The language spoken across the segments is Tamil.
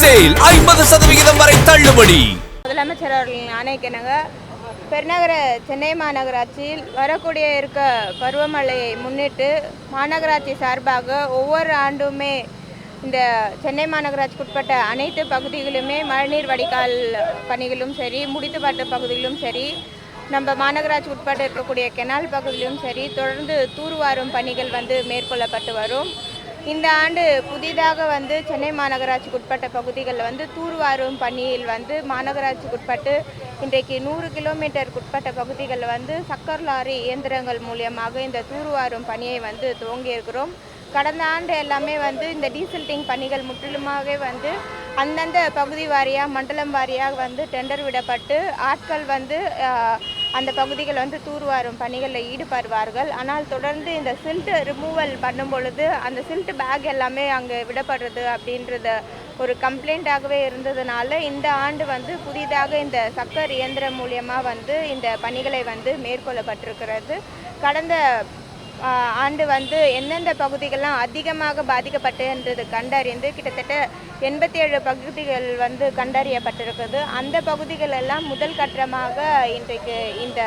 சேல் ஐம்பது சதவிகிதம் வரை தள்ளுபடி. முதலமைச்சர் அவர்கள் ஆணைக்கிணங்க பெருநகர சென்னை மாநகராட்சியில் வரக்கூடிய இருக்க பருவமழையை முன்னிட்டு மாநகராட்சி சார்பாக ஒவ்வொரு ஆண்டுமே இந்த சென்னை மாநகராட்சிக்கு உட்பட்ட அனைத்து பகுதிகளுமே மழைநீர் வடிகால் பணிகளும் சரி முடித்துப்பாட்டு பகுதிகளும் சரி நம்ம மாநகராட்சி உட்பட்டு இருக்கக்கூடிய கெனால் பகுதியிலும் சரி தொடர்ந்து தூர்வாரும் பணிகள் வந்து மேற்கொள்ளப்பட்டு வரும். இந்த ஆண்டு புதிதாக வந்து சென்னை மாநகராட்சிக்கு உட்பட்ட பகுதிகளில் வந்து தூர்வாரும் பணியில் வந்து மாநகராட்சிக்கு உட்பட்டு இன்றைக்கு நூறு கிலோமீட்டருக்கு உட்பட்ட பகுதிகளில் வந்து சக்கர் லாரி இயந்திரங்கள் மூலியமாக இந்த தூர்வாரும் பணியை வந்து துவங்கியிருக்கிறோம் கடந்த ஆண்டு எல்லாமே வந்து இந்த டீசல்டிங் பணிகள் முற்றிலுமாகவே வந்து அந்தந்த பகுதி வாரியாக மண்டலம் வாரியாக வந்து டெண்டர் விடப்பட்டு ஆட்கள் வந்து அந்த பகுதிகள் வந்து தூர்வாரும் பணிகளில் ஈடுபடுவார்கள். ஆனால் தொடர்ந்து இந்த சில்ட் ரிமூவல் பண்ணும் பொழுது அந்த சில்ட் பேக் எல்லாமே அங்கே விடப்படுறது அப்படின்றத ஒரு கம்ப்ளைண்ட்டாகவே இருந்ததுனால இந்த ஆண்டு வந்து புதிதாக இந்த சக்கர் இயந்திரம் மூலியமாக வந்து இந்த பணிகளை வந்து மேற்கொள்ளப்பட்டிருக்கிறது. கடந்த ஆண்டு வந்து எந்தெந்த பகுதிகள்லாம் அதிகமாக பாதிக்கப்பட்டுன்றது கண்டறிந்து கிட்டத்தட்ட எண்பத்தி ஏழு பகுதிகள் வந்து கண்டறியப்பட்டிருக்குது. அந்த பகுதிகள் எல்லாம் முதல் கட்டமாக இன்றைக்கு இந்த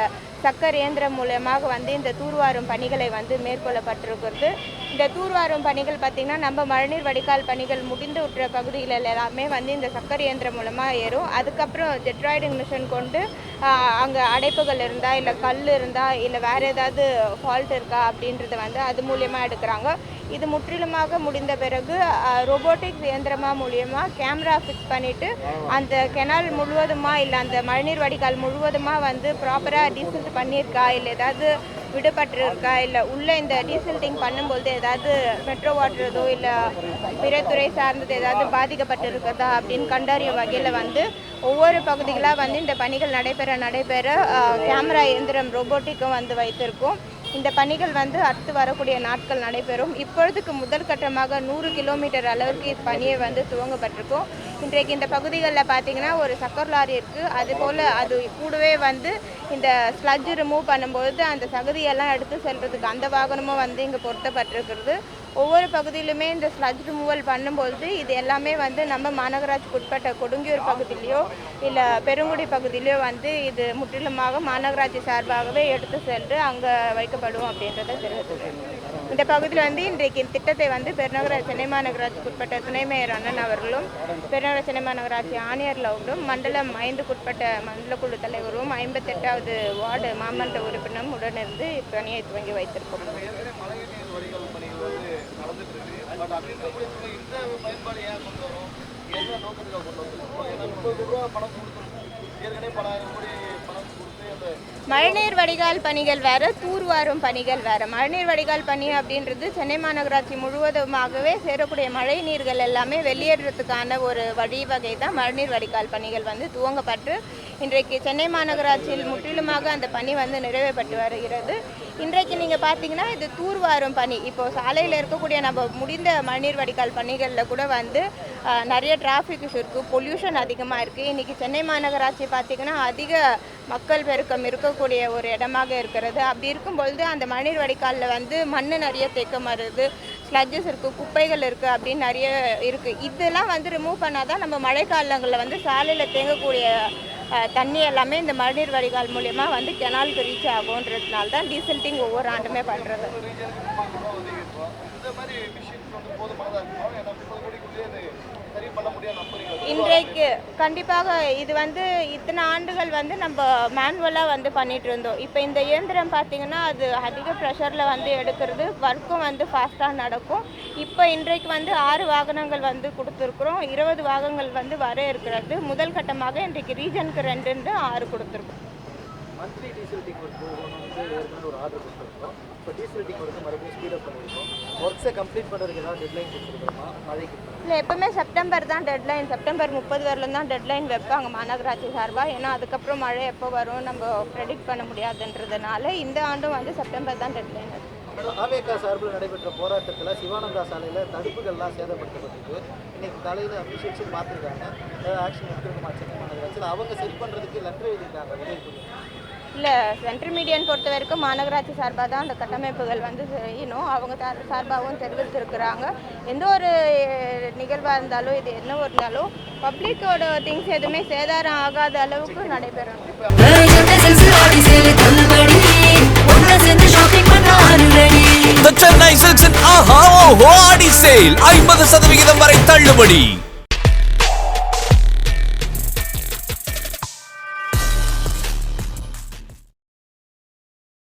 சக்கர் இயந்திரம் மூலயமாக வந்து இந்த தூர்வாரும் பணிகளை வந்து மேற்கொள்ளப்பட்டிருக்கிறது. இந்த தூர்வாரும் பணிகள் பார்த்திங்கன்னா நம்ம மழைநீர் வடிகால் பணிகள் முடிந்து விட்டுற பகுதிகள் எல்லாமே வந்து இந்த சக்கர் இயந்திரம் மூலமாக ஏறும். அதுக்கப்புறம் ஜெட்ராய்டிங் மிஷின் கொண்டு அங்கே அடைப்புகள் இருந்தால் இல்லை கல் இருந்தால் இல்லை வேறு ஏதாவது ஃபால்ட் இருக்கா அப்படின்றத வந்து அது மூலியமாக எடுக்கிறாங்க. இது முற்றிலுமாக முடிந்த பிறகு ரொபோட்டிக் இயந்திரமாக மூலியமாக கேமரா ஃபிக்ஸ் பண்ணிவிட்டு அந்த கெனால் முழுவதுமாக இல்லை அந்த மழைநீர் வடிகால் முழுவதுமாக வந்து ப்ராப்பராக டீசல் பண்ணியிருக்கா இல்லை ஏதாவது விடுபட்டிருக்கா? இல்லை உள்ளே இந்த டீசல்டிங் பண்ணும்போது ஏதாவது மெட்ரோ ஓட்டுறதோ இல்லை பிற துறை சார்ந்தது ஏதாவது பாதிக்கப்பட்டிருக்கிறதா அப்படின்னு கண்டறியும் வகையில் வந்து ஒவ்வொரு பகுதிகளாக வந்து இந்த பணிகள் நடைபெற நடைபெற கேமரா இயந்திரம் ரோபோட்டிக்கும் வந்து வைத்திருக்கும். இந்த பணிகள் வந்து அடுத்து வரக்கூடிய நாட்கள் நடைபெறும். இப்பொழுதுக்கு முதல் கட்டமாக நூறு கிலோமீட்டர் அளவுக்கு இந்த பணியை வந்து துவங்கப்பட்டிருக்கும். இன்றைக்கு இந்த பகுதிகளில் பார்த்தீங்கன்னா ஒரு சக்கர் லாரி இருக்குது அது போல் அது கூடவே வந்து இந்த ஸ்லட்ஜ் ரிமூவ் பண்ணும்போது அந்த சகதியெல்லாம் எடுத்து செல்றதுக்கு அந்த வாகனமும் வந்து இங்கே பொருத்தப்பட்டிருக்கிறது. ஒவ்வொரு பகுதியிலுமே இந்த ஸ்லஜ் ரிமூவல் பண்ணும்போது இது எல்லாமே வந்து நம்ம மாநகராட்சிக்கு உட்பட்ட கொடுங்கியூர் பகுதியிலையோ இல்லை பெருங்குடி பகுதியிலையோ வந்து இது முற்றிலுமாக மாநகராட்சி சார்பாகவே எடுத்து சென்று அங்கே வைக்கப்படும் அப்படின்றத தெரிவித்துக்கிறேன் இந்த பகுதியில் வந்து இன்றைக்கு இந்த திட்டத்தை வந்து பெருநகர சென்னை மாநகராட்சிக்கு உட்பட்ட துணை மேயர் அண்ணன் அவர்களும் பெருநகர சென்னை மாநகராட்சி ஆணையர் அவர்களும் மண்டலம் ஐந்துக்குட்பட்ட மண்டல குழு தலைவரும் ஐம்பத்தெட்டாவது வார்டு மாமன்ற உறுப்பினரும் உடனிருந்து இப்பணியை துவங்கி வைத்திருக்கோம். பட் அப்படி இருக்கக்கூடிய இந்த பயன்பாடு ஏன் கொண்டு வரும்? என்ன நோக்கத்துக்காக கொண்டு வரும் ஏன்னா முப்பது ரூபா பணம் கொடுத்துருக்கோம் ஏற்கனவே பலாயிரம் கோடி மழைநீர் வடிகால் பணிகள் வேறு தூர்வாரும் பணிகள் வேறு. மழைநீர் வடிகால் பணி அப்படின்றது சென்னை மாநகராட்சி முழுவதுமாகவே சேரக்கூடிய மழை நீர்கள் எல்லாமே வெளியேறதுக்கான ஒரு வழிவகை தான் மழைநீர் வடிகால் பணிகள் வந்து துவங்கப்பட்டு இன்றைக்கு சென்னை மாநகராட்சியில் முற்றிலுமாக அந்த பணி வந்து நிறைவேற்றப்பட்டு வருகிறது. இன்றைக்கு நீங்கள் பார்த்தீங்கன்னா இது தூர்வாரும் பணி. இப்போது சாலையில் இருக்கக்கூடிய நம்ம முடிந்த மழைநீர் வடிகால் பணிகளில் கூட வந்து நிறைய டிராஃபிக் இஷ்யூ இருக்குது பொல்யூஷன் அதிகமாக இருக்குது இன்றைக்கி சென்னை மாநகராட்சி பார்த்திங்கன்னா அதிக மக்கள் பெருக்கம் இருக்கக்கூடிய ஒரு இடமாக இருக்கிறது. அப்படி இருக்கும் பொழுது அந்த மழைநீர் வடிகாலில் வந்து மண் நிறைய தேக்கம் வருது ஸ்லட்ஜஸ் இருக்குது குப்பைகள் இருக்குது அப்படின்னு நிறைய இருக்குது இதெல்லாம் வந்து ரிமூவ் பண்ணால் தான் நம்ம மழைக்காலங்களில் வந்து சாலையில் தேங்கக்கூடிய தண்ணி எல்லாமே இந்த மழைநீர் வடிகால் மூலயமா வந்து கெனாலுக்கு ரீச் ஆகுன்றதுனால தான் டீசல்ட்டிங் ஒவ்வொரு ஆண்டுமே பண்ணுறது இன்றைக்கு கண்டிப்பாக இது வந்து இத்தனை ஆண்டுகள் வந்து நம்ம மேனுவலாக வந்து பண்ணிட்டு இருந்தோம் இப்போ இந்த இயந்திரம் பார்த்தீங்கன்னா அது அதிக ப்ரெஷரில் வந்து எடுக்கிறது ஒர்க்கும் வந்து ஃபாஸ்ட்டாக நடக்கும். இப்போ இன்றைக்கு வந்து ஆறு வாகனங்கள் வந்து கொடுத்துருக்குறோம். இருபது வாகனங்கள் வந்து வர இருக்கிறது. முதல் கட்டமாக இன்றைக்கு ரீஜனுக்கு ரெண்டுன்னு ஆறு கொடுத்துருக்கோம். மந்த்லி டீசல் ஒர்க் போகணும் வந்து ஏற்கனவே ஒரு ஆர்டர் கொடுத்துருக்கோம். இப்போ டீசல் டிக் ஒர்க்கு மறுபடியும் ஸ்பீடப் பண்ணியிருக்கோம் ஒர்க்ஸை கம்ப்ளீட் பண்ணுறதுக்கு ஏதாவது டெட்லைன் கொடுத்துருக்கோமா? மழைக்கு இல்லை எப்பவுமே செப்டம்பர் தான் டெட்லைன் செப்டம்பர் முப்பது வரலும் தான் டெட்லைன் வைப்பாங்க மாநகராட்சி சார்பாக ஏன்னா அதுக்கப்புறம் மழை எப்போ வரும் நம்ம ப்ரெடிக்ட் பண்ண முடியாதுன்றதுனால இந்த ஆண்டும் வந்து செப்டம்பர் தான் டெட்லைன் ஆவேகா சார்பில் நடைபெற்ற போராட்டத்தில் சிவானந்தா சாலையில் தடுப்புகள்லாம் சேதப்படுத்தப்பட்டிருக்கு. இன்னைக்கு காலையில் அபிஷியல்ஸும் பார்த்துருக்காங்க. ஏதாவது ஆக்ஷன் எடுத்துருக்குமா சென்னை மாநகராட்சியில்? அவங்க சரி பண்ணுறதுக்கு லெட்டர் எழுதியிருக்காங்க இல்லை சென்ட்ரல் மீடியன் பொறுத்த வரைக்கும் மாநகராட்சி சார்பாக தான் அந்த கட்டமைப்புகள் வந்து செய்யணும். அவங்க சார் சார்பாகவும் தெரிவித்திருக்கிறாங்க. எந்த ஒரு நிகழ்வாக இருந்தாலும் இது என்ன இருந்தாலும் பப்ளிக்கோட திங்ஸ் எதுவுமே சேதாரம் ஆகாத அளவுக்கு நடைபெறும் The Chennai Silks in Aha ஐம்பது சதவிகிதம் வரை தள்ளுபடி.